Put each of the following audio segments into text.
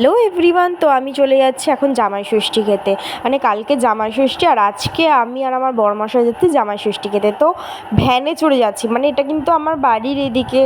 Hello everyone, তো আমি চলে যাচ্ছি এখন জামাই ষষ্ঠী খেতে। মানে কালকে জামাই ষষ্ঠী আর আজকে আমি আর আমার বরমশাই যাচ্ছি জামাই ষষ্ঠী খেতে। তো ভ্যানে চড়ে যাচ্ছি মানে এটা কিন্তু আমার বাড়ির এদিকে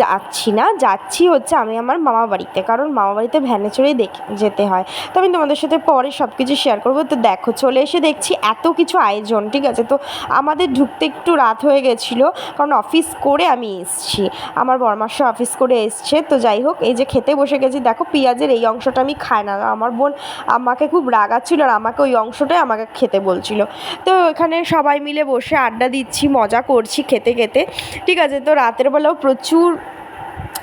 যাচ্ছি না। যাচ্ছি হচ্ছে আমি আমার মামা বাড়িতে, কারণ মামা বাড়িতে ভ্যানে চড়েই দেখ, যেতে হয়। তো আমি তোমাদের সাথে পরে সব কিছু শেয়ার করব। তো দেখো, চলে এসে দেখছি এত কিছু আয়োজন, ঠিক আছে? তো আমাদের ঢুকতে একটু রাত হয়ে গেছিল, কারণ অফিস করে আমি এসছি। আমার বরমাসা অফিস করে এসছে, তো যাই হোক, এই যে খেতে বসে গেছি, দেখো পেঁয়াজের এই অংশটা আমি খাই না। আমার বোন আমাকে খুব রাগাচ্ছিল আর আমাকে ওই অংশটাই আমাকে খেতে বলছিল। তো এখানে সবাই মিলে বসে আড্ডা দিচ্ছি, মজা করছি খেতে খেতে। ঠিক আছে, তো রাতের বেলাও প্রচুর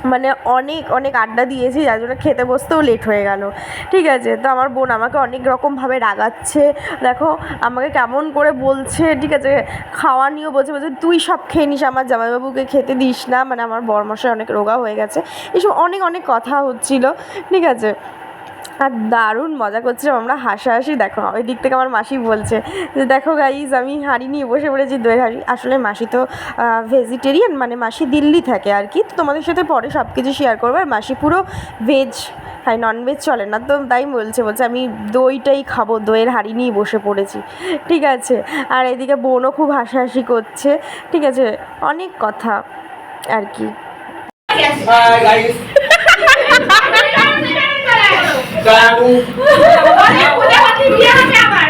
মানে অনেক অনেক আড্ডা দিয়েছি, যার জন্য খেতে বসতেও লেট হয়ে গেল। ঠিক আছে, তো আমার বোন আমাকে অনেক রকমভাবে রাগাচ্ছে। দেখো, আমাকে কেমন করে বলছে, ঠিক আছে, খাওয়া নিয়েও বলছে বলছে, তুই সব খেয়ে নিস, আমার জামাইবাবুকে খেতে দিস না। মানে আমার বরমশায় অনেক রোগা হয়ে গেছে। এসব অনেক অনেক কথা হচ্ছিল, ঠিক আছে। আর দারুণ মজা করছিলাম, আমরা হাসাহাসি দেখো ওই দিক থেকে আমার মাসি বলছে যে, দেখো গাইজ আমি হাঁড়ি নিয়ে বসে পড়েছি দইয়ের হাঁড়ি। আসলে মাসি তো ভেজিটেরিয়ান মানে মাসি দিল্লি থাকে আর কি, তো তোমাদের সাথে পরে সব কিছু শেয়ার করব। আর মাসি পুরো ভেজ হ্যাঁ ননভেজ চলে না, তো তাই বলছে বলছে, আমি দইটাই খাব, দইয়ের হাঁড়ি নিয়ে বসে পড়েছি। ঠিক আছে, আর এদিকে বোনও খুব হাসাহাসি করছে, ঠিক আছে, অনেক কথা আর কি। Cago. Olha, mulher, ela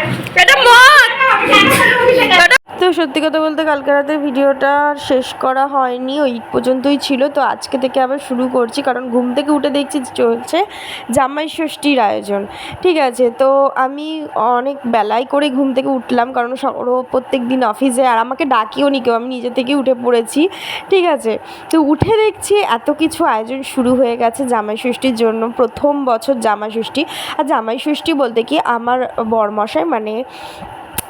তো সত্যি কথা বলতে কালকে রাতে ভিডিওটা শেষ করা হয়নি, ওই পর্যন্তই ছিল। তো আজকে থেকে আবার শুরু করছি, কারণ ঘুম থেকে উঠে দেখছি চলছে জামাই ষষ্ঠীর আয়োজন। ঠিক আছে, তো আমি অনেক বেলায় করে ঘুম থেকে উঠলাম, কারণ ওরও প্রত্যেক দিন অফিসে, আর আমাকে ডাকিও নি কেউ, আমি নিজে থেকে উঠে পড়েছি। ঠিক আছে, তো উঠে দেখছি এত কিছু আয়োজন শুরু হয়ে গেছে জামাই ষষ্ঠীর জন্য, প্রথম বছর জামাই ষষ্ঠী। আর জামাই ষষ্ঠী বলতে কি, আমার বরমশাই মানে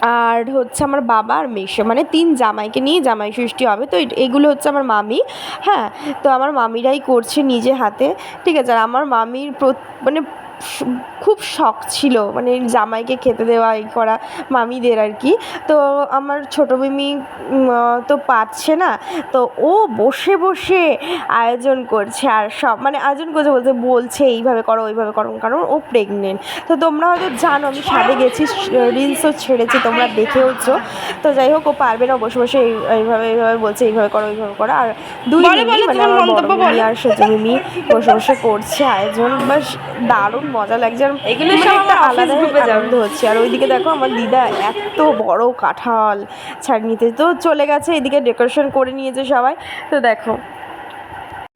আর হচ্ছে আমার বাবা আর মেশো মানে তিন জামাইকে নিয়ে জামাই ষষ্ঠী হবে। তো এগুলো হচ্ছে আমার মামি হ্যাঁ? তো আমার মামিরাই করছে নিজে হাতে, ঠিক আছে? আর আমার মামির মানে খুব শখ ছিল মানে জামাইকে খেতে দেওয়া এই করা মামিদের আর কি। তো আমার ছোটো মিমি তো পাচ্ছে না তো ও বসে বসে আয়োজন করছে আর সব মানে আয়োজন করছে বলতে বলছে এইভাবে করো ওইভাবে করো কারণ ও প্রেগনেন্ট তো তোমরা হয়তো জানো আমি সাথে গেছি রিলসও ছেড়েছি তোমরা দেখেওছো। তো যাই হোক ও পারবে না বসে বসে এই- এইভাবে এইভাবে বলছে এইভাবে করো এইভাবে করো। আর দুই মিমি মানে আমার বড় মিমি আর সেজু মিমি বসে বসে করছে আয়োজন বাস দারুণ মজা লাগছে আর এগুলো সব একটা আলাদা আনন্দ হচ্ছে। আর ওইদিকে দেখো আমার দিদা এত বড় কাঁঠাল ছাড় নিতে তো চলে গেছে এদিকে ডেকোরেশন করে নিয়েছে সবাই। তো দেখো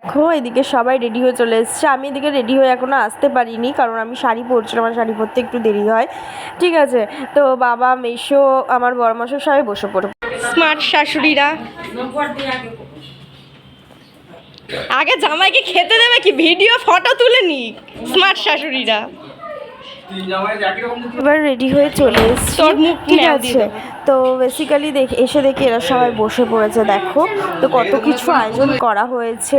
দেখো এদিকে সবাই রেডি হয়ে চলে এসছে। আমি এদিকে রেডি হয়ে এখনও আসতে পারিনি কারণ আমি শাড়ি পরছিলাম আমার শাড়ি পরতে একটু দেরি হয়। ঠিক আছে তো বাবা মেশো আমার বড়মাসো সবাই বসে পড়ে। স্মার্ট শাশুড়িরা। আগে জামাইকে খেতে দেবে কি? ভিডিও ফটো তুলে নি স্মার্ট শাশুড়িরা। তিন জামাই একই রকম দিতে এবার রেডি হয়ে চলে এসছি। ঠিক আছে। তো বেসিক্যালি দেখ এসে দেখি এরা সবাই বসে পড়েছে দেখো। তো কত কিছু আয়োজন করা হয়েছে।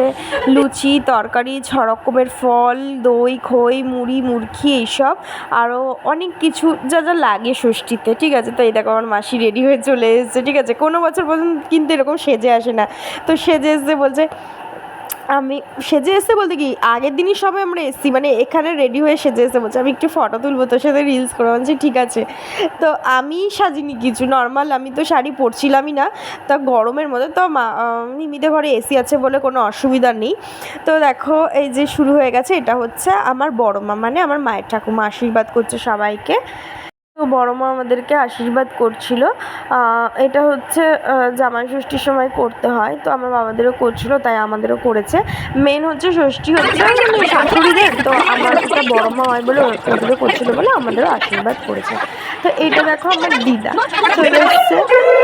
লুচি তরকারি ছ রকমের ফল দই খই মুড়ি মুরখি এইসব। আরও অনেক কিছু যা যা লাগে ষষ্ঠীতে ঠিক আছে? তো এই দেখো আমার মাসি রেডি হয়ে চলে এসেছে ঠিক আছে? কোনো বছর পর্যন্ত কিন্তু এরকম সেজে আসে না। তো সেজে এসে বলছে আমি সেজে এসে বলতে কি, আগের দিনই সবাই আমরা এসেছি মানে এখানে রেডি হয়ে সেজে এসে বলছে, আমি একটু ফটো তুলবো, তোর সাথে রিলস করব। বলছি, ঠিক আছে। তো আমি সাজিনি কিছু নর্মাল আমি তো শাড়ি পরছিলামই না, তা গরমের মধ্যে তো নিমিতে ঘরে এসি আছে বলে কোনো অসুবিধা নেই। তো দেখো, এই যে শুরু হয়ে গেছে, এটা হচ্ছে আমার বড় মা মানে আমার মায়ের ঠাকুমা আশীর্বাদ করছে সবাইকে। বড় মা আমাদেরকে আশীর্বাদ করছিল। এটা হচ্ছে জামাই ষষ্ঠীর সময় করতে হয়, তো আমার বাবাদেরও করছিল, তাই আমাদেরও করেছে। মেন হচ্ছে ষষ্ঠী হচ্ছে শাশুড়িদের, তো আমার একটা বড় মা হয় বলে ওদেরও করছিল বলে আমাদেরও আশীর্বাদ করেছে। তো এটা দেখো আমার দিদা। চলে এসছে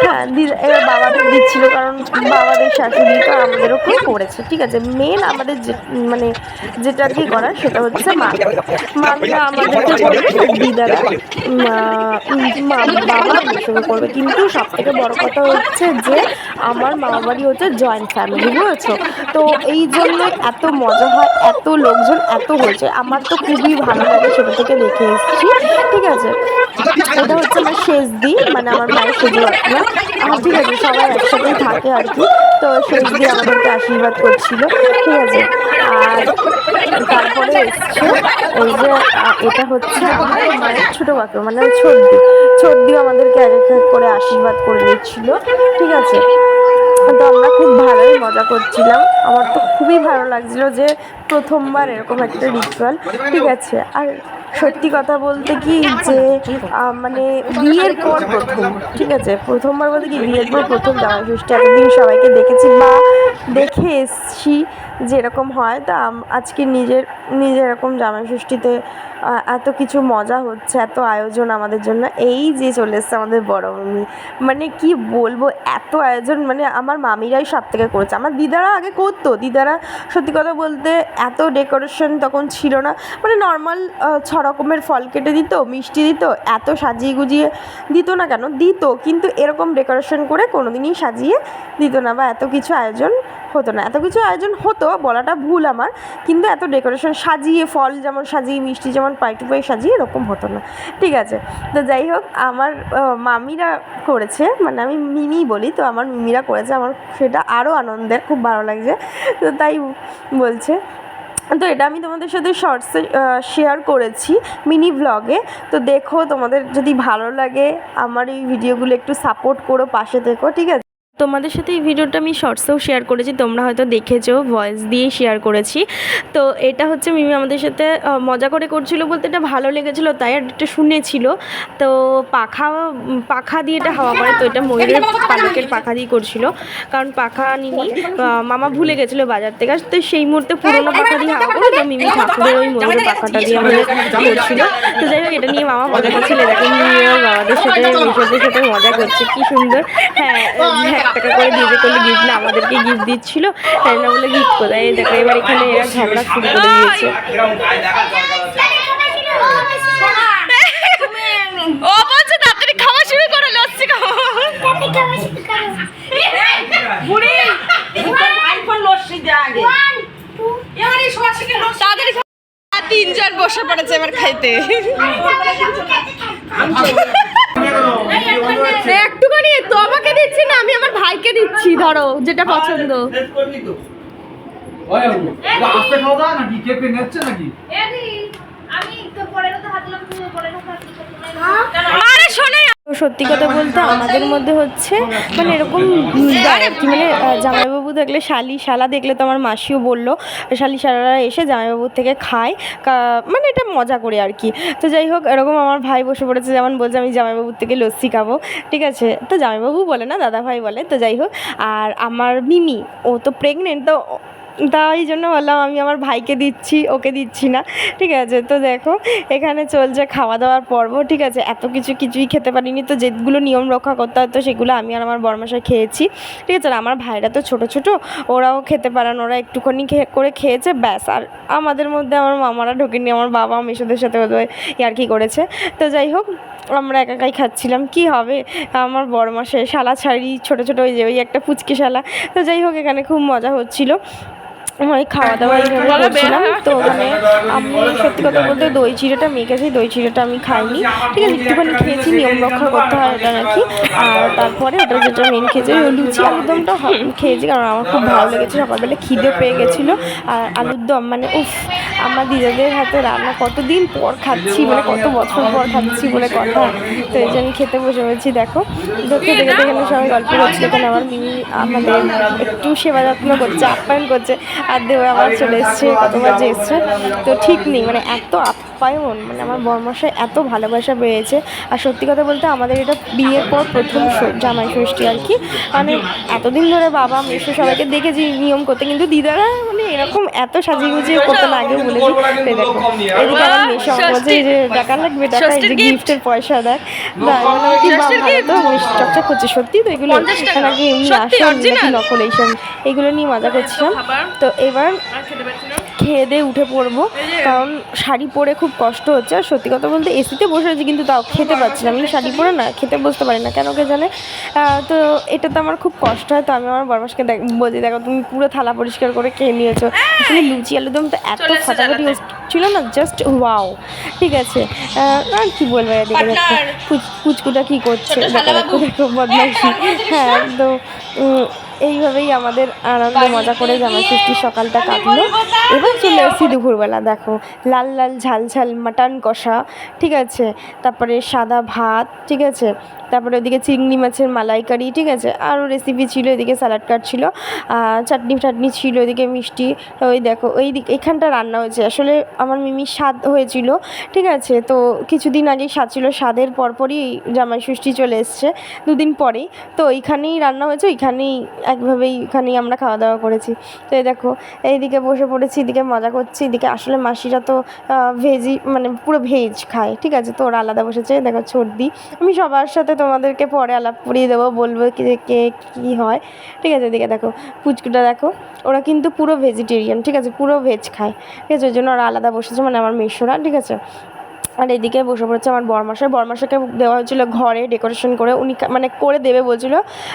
হ্যাঁ দিদা এবার বাবাদের দিচ্ছিল কারণ বাবাদের শাশুড়ি তো আমাদেরও কেউ করেছে, ঠিক আছে? মেন আমাদের যে মানে যেটা কি করার সেটা হচ্ছে মা। মামিরা আমাদেরকে দিদারা মা- বাবা হিসেবে করবে। কিন্তু সব থেকে বড় কথা হচ্ছে যে আমার মামা বাড়ি হচ্ছে জয়েন্ট ফ্যামিলি বুঝেছ? তো এই জন্য এত মজা হয় এত লোকজন এত হয়েছে। আমার তো খুবই ভালো লাগে ছোটো থেকে দেখে এসেছি ঠিক আছে? এটা হচ্ছে আমার শেষ দিন মানে আমার মায়ের সেজে না আর ঠিক আছে সবাই একসাথেই থাকে আর কি। তো শেষ দিয়ে আমাদেরকে আশীর্বাদ করছিল ঠিক আছে? আর তারপরে এসছে এই যে এটা হচ্ছে আমার মায়ের ছোটো কাকু মানে সর্দি সর্দিও আমাদেরকে এক এক করে আশীর্বাদ করে নিচ্ছিল ঠিক আছে? তো আমরা খুব ভালোই মজা করছিলাম। আমার তো খুবই ভালো লাগছিল যে প্রথমবার এরকম একটা রিচুয়াল ঠিক আছে? আর সত্যি কথা বলতে কি যে মানে বিয়ের পর প্রথম, ঠিক আছে? প্রথমবার বলতে কি, বিয়ের পর প্রথম জামাই ষষ্ঠী এতদিন সবাইকে দেখেছি বা দেখে এসছি। যে এরকম হয়, তা আজকে নিজের নিজের এরকম জামাই ষষ্ঠীতে এত কিছু মজা হচ্ছে, এত আয়োজন আমাদের জন্য। এই যে চলে এসছে আমাদের বড় মামি। মানে কি বলব, এত আয়োজন মানে আমার মামিরাই সব থেকে করেছে। আমার দিদারা আগে করতো, দিদারা সত্যি কথা বলতে এত ডেকোরেশন তখন ছিল না। মানে নর্মাল ছ রকমের ফল কেটে দিত, মিষ্টি দিত, এত সাজিয়ে গুজিয়ে দিত না কেন? দিত, কিন্তু এরকম ডেকোরেশন করে কোনো দিনই সাজিয়ে দিত না বা এত কিছু আয়োজন হতো না। এত কিছু আয়োজন হতো, বলাটা ভুল আমার, কিন্তু এত ডেকোরেশন সাজিয়ে, ফল যেমন সাজিয়ে, মিষ্টি যেমন পাইটু পাই সাজিয়ে এরকম হতো না। ঠিক আছে, তো যাই হোক, আমার মামিরা করেছে মানে আমি মিমি বলি, তো আমার মিমিরা করেছে, আমার সেটা আরও আনন্দের, খুব ভালো লাগছে, তো তাই বলছে। তো এটা আমি তোমাদের সাথে শর্টসে শেয়ার করেছি মিনি ব্লগে তো দেখো তোমাদের যদি ভালো লাগে, আমার এই ভিডিওগুলো একটু সাপোর্ট করো, পাশে থেকো, ঠিক আছে? তোমাদের সাথে এই ভিডিওটা আমি শর্টসেও শেয়ার করেছি, তোমরা হয়তো দেখেছ ভয়েস দিয়ে শেয়ার করেছি। তো এটা হচ্ছে মিমি আমাদের সাথে মজা করে করছিল বলতে এটা ভালো লেগেছিলো, তাই আর এটা শুনেছিল। তো পাখা পাখা দিয়ে এটা হাওয়া করে তো এটা ময়ূরের পালকের পাখা দিয়ে করছিল। কারণ পাখা নিনি মামা ভুলে গেছিল বাজার থেকে, তো সেই মুহূর্তে পুরোনো পাখা দিয়ে হাওয়া করে তো মিমি ঠাকুরের ওই ময়ূরের পাখাটা দিয়ে আমাদের করছিল। তো যাই হোক, এটা নিয়ে মামা মজা করছিল দেখো মিমি বাবাদের সাথে সাথে মজা করছে, কি সুন্দর। হ্যাঁ হ্যাঁ এক টাকা করে দিতে করলে গিফট না আমাদেরকে গিফট দিচ্ছিল। তাই না বলে গিফট কোথায়? দেখো এবার এখানে এরা ঝগড়া শুরু করে দিয়েছে। এরকম গায়ে দেখার দরকার আছে ও বলছে তাড়াতাড়ি খাওয়া শুরু করো। লস্যি খাওয়া বুড়ি আইফোন লস্যি দে আগে। এবারে সরষে লস্যি তাড়াতাড়ি তিনজন বসে পড়েছে এবার খাইতে। একটুখানি তোমাকে দিচ্ছি না আমি আমার ভাইকে দিচ্ছি ধরো যেটা পছন্দ। নাকি? আমি তো পরে কথা হাত দিলাম তুমি পরে কথা হাত সত্যি কথা বলতে আমাদের মধ্যে হচ্ছে মানে এরকম কি মানে জামাইবাবু দেখলে শালি, শালা দেখলে তো আমার মাসিও বলল, শালি, শালারা এসে জামাইবাবুর থেকে খায় মানে এটা মজা করে আর কি। তো যাই হোক, এরকম আমার ভাই বসে পড়েছে, যেমন বলছে, আমি জামাইবাবুর থেকে লস্যি খাব। ঠিক আছে? তো জামাইবাবু বলে না দাদা ভাই বলে। তো যাই হোক, আর আমার মিমি, ও তো প্রেগনেন্ট তো তাই জন্য বললাম, আমি আমার ভাইকে দিচ্ছি, ওকে দিচ্ছি না। ঠিক আছে, তো দেখো, এখানে চলছে খাওয়া দাওয়ার পর্ব, ঠিক আছে? এত কিছু কিছুই খেতে পারিনি, তো যেগুলো নিয়ম রক্ষা করতে হয় তো সেগুলো আমি আর আমার বরমাসায় খেয়েছি। ঠিক আছে, আর আমার ভাইরা তো ছোট ছোট, ওরাও খেতে পারেন, ওরা একটুখানি করে খেয়েছে, ব্যাস। আর আমাদের মধ্যে আমার মামারা ঢোকেনি, আমার বাবা মেশোদের সাথে ওদের আর কি করেছে। তো যাই হোক, আমরা একাকাই খাচ্ছিলাম, কি হবে? আমার বড় মাসে শালা ছাড়ি, ছোট ছোট ওই যে, ওই একটা ফুচকি শালা। তো যাই হোক, এখানে খুব মজা হচ্ছিল। ওই খাওয়া দাওয়া এইভাবে করছিলাম তো ওখানে আমি সত্যি কথা বলতে দই চিড়েটা মেখেছি দই চিড়েটা আমি খাইনি। ঠিক আছে একটুখানি খেয়েছি নিয়ম রক্ষা করতে হয় এটা নাকি। আর তারপরে ওটা যেটা মেন খেয়েছি ওই লুচি আলুরদমটা খেয়েছি কারণ আমার খুব ভালো লেগেছে সকালবেলা খিদে পেয়ে গেছিল। আর আলুরদম মানে উফ আমার দিদাদের হাতে রান্না কতদিন পর খাচ্ছি মানে কত বছর পর খাচ্ছি বলে কথা। তো এই জন্য খেতে বসে বলছি দেখো। তো খেতে এখানে সবাই গল্প করছে, এখানে আমার মিমি আমাদের একটু সেবা যত্ন করছে, আপ্যায়ন করছে, আর দেও আবার চলে এসছে, কতবার যে এসছে। তো ঠিক নেই মানে এত আপ্যায়ন মানে আমার বর্মশাই এত ভালোবাসা পেয়েছে। আর সত্যি কথা বলতে আমাদের এটা বিয়ের পর প্রথম জামাই ষষ্ঠী আর কি। মানে এতদিন ধরে বাবা মেশো সবাইকে দেখেছি নিয়ম করতে, কিন্তু দিদারা মানে এরকম এত সাজিয়ে গুজিয়ে করতে লাগে বলে বলেছি। এদিকে আমার মেয়ে সঙ্গে বলছে যে টাকা লাগবে টাকা এই যে গিফটের পয়সা দেখ। না কি বা ভালো তো চকচক করছে। সত্যি তো এগুলো নাকি এমনি আসল নাকি নকল এইসব এগুলো নিয়ে মজা করছিলাম। তো এবার খেয়ে দিয়ে উঠে পড়ব। কারণ শাড়ি পরে খুব কষ্ট হচ্ছে। আর সত্যি কথা বলতে এসিতে বসে আছি কিন্তু তাও খেতে পারছি না। আমি শাড়ি পরে না খেতে বসতে পারি না। কেন কে জানে? তো এটা তো আমার খুব কষ্ট হয়। তো আমি আমার বরমাসকে দেখ বলছি দেখো তুমি পুরো থালা পরিষ্কার করে খেয়ে নিয়েছো। আসলে লুচি আলুদম তো এত খাটাখাটি ছিল না জাস্ট ওয়াও ঠিক আছে। আর কি বলব এদিকে দেখো. পুচকুটা কি করছে? ছোট দেখো দেখো বদমাইশি। হ্যাঁ তো এইভাবেই আমাদের আনন্দ মজা করে জামা ষষ্ঠীর সকালটা কাটলো। এবার চলে এসেছি দুপুরবেলা দেখো লাল লাল ঝাল ঝাল মাটন কষা ঠিক আছে? তারপরে সাদা ভাত ঠিক আছে? তারপরে ওদিকে চিংড়ি মাছের মালাইকারি ঠিক আছে? আরও রেসিপি ছিল এদিকে স্যালাড কাট ছিল চাটনি টাটনি ছিল এদিকে মিষ্টি ওই দেখো ওই দিক এখানটা রান্না হয়েছে। আসলে আমার মিমির স্বাদ হয়েছিল ঠিক আছে, তো কিছুদিন আগেই ছিল স্বাদের পরপরই জামাই ষষ্ঠী চলে এসছে, দুদিন পরেই। তো ওইখানেই রান্না হয়েছে, ওইখানেই একভাবেই ওখানেই আমরা খাওয়া দাওয়া করেছি। তো এই দেখো, এইদিকে বসে পড়েছি, এদিকে মজা করছি, এদিকে আসলে মাসিরা তো ভেজি মানে পুরো ভেজ খায়, ঠিক আছে? তো ওরা আলাদা বসেছে, দেখো সর্দি আমি সবার সাথে তোমাদেরকে পরে আলাপ করিয়ে দেবো, বলব কি, কে, কী হয়। ঠিক আছে, এদিকে দেখো, পুচকুটা দেখো, ওরা কিন্তু পুরো ভেজিটেরিয়ান ঠিক আছে? পুরো ভেজ খায়। ঠিক আছে, ওই জন্য ওরা আলাদা বসেছে মানে আমার মেশোরা ঠিক আছে? আর এদিকে বসে পড়েছে আমার বরমাসায় বরমাসাকে দেওয়া হয়েছিল ঘরে ডেকোরেশন করে। উনি মানে করে দেবে বলছিল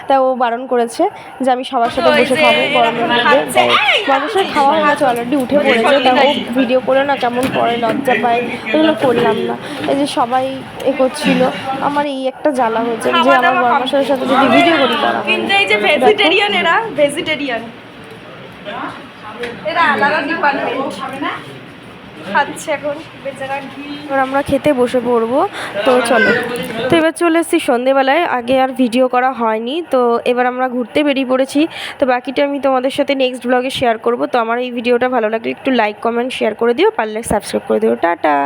তা ও বারণ করেছে যে আমি সবার সাথে বসে খাব। গরমের মধ্যে বরমাসার খাওয়া হয়ে গেছে অলরেডি উঠে পড়েছে। তা ও ভিডিও করে না কেমন করে লজ্জা পায় ওগুলো করলাম না। এই যে সবাই এ করছিল আমার এই একটা জ্বালা হয়েছে যে আমার বরমাসার সাথে যদি ভিডিও করি করা হয় কিন্তু এই যে ভেজিটেরিয়ান এরা ভেজিটেরিয়ান এরা আলাদা ডিপার্টমেন্ট খাচ্ছে এখন, বেচারা এবার আমরা খেতে বসে পড়ব, তো চলো। তো এবার চলে এসেছি সন্ধেবেলায়, আগে আর ভিডিও করা হয়নি, তো এবার আমরা ঘুরতে বেরিয়ে পড়েছি। তো বাকিটা আমি তোমাদের সাথে নেক্সট ব্লগে শেয়ার করব, তো আমার এই ভিডিওটা ভালো লাগলে একটু লাইক কমেন্ট শেয়ার করে দিও, পারলে সাবস্ক্রাইব করে দিও। টাটা!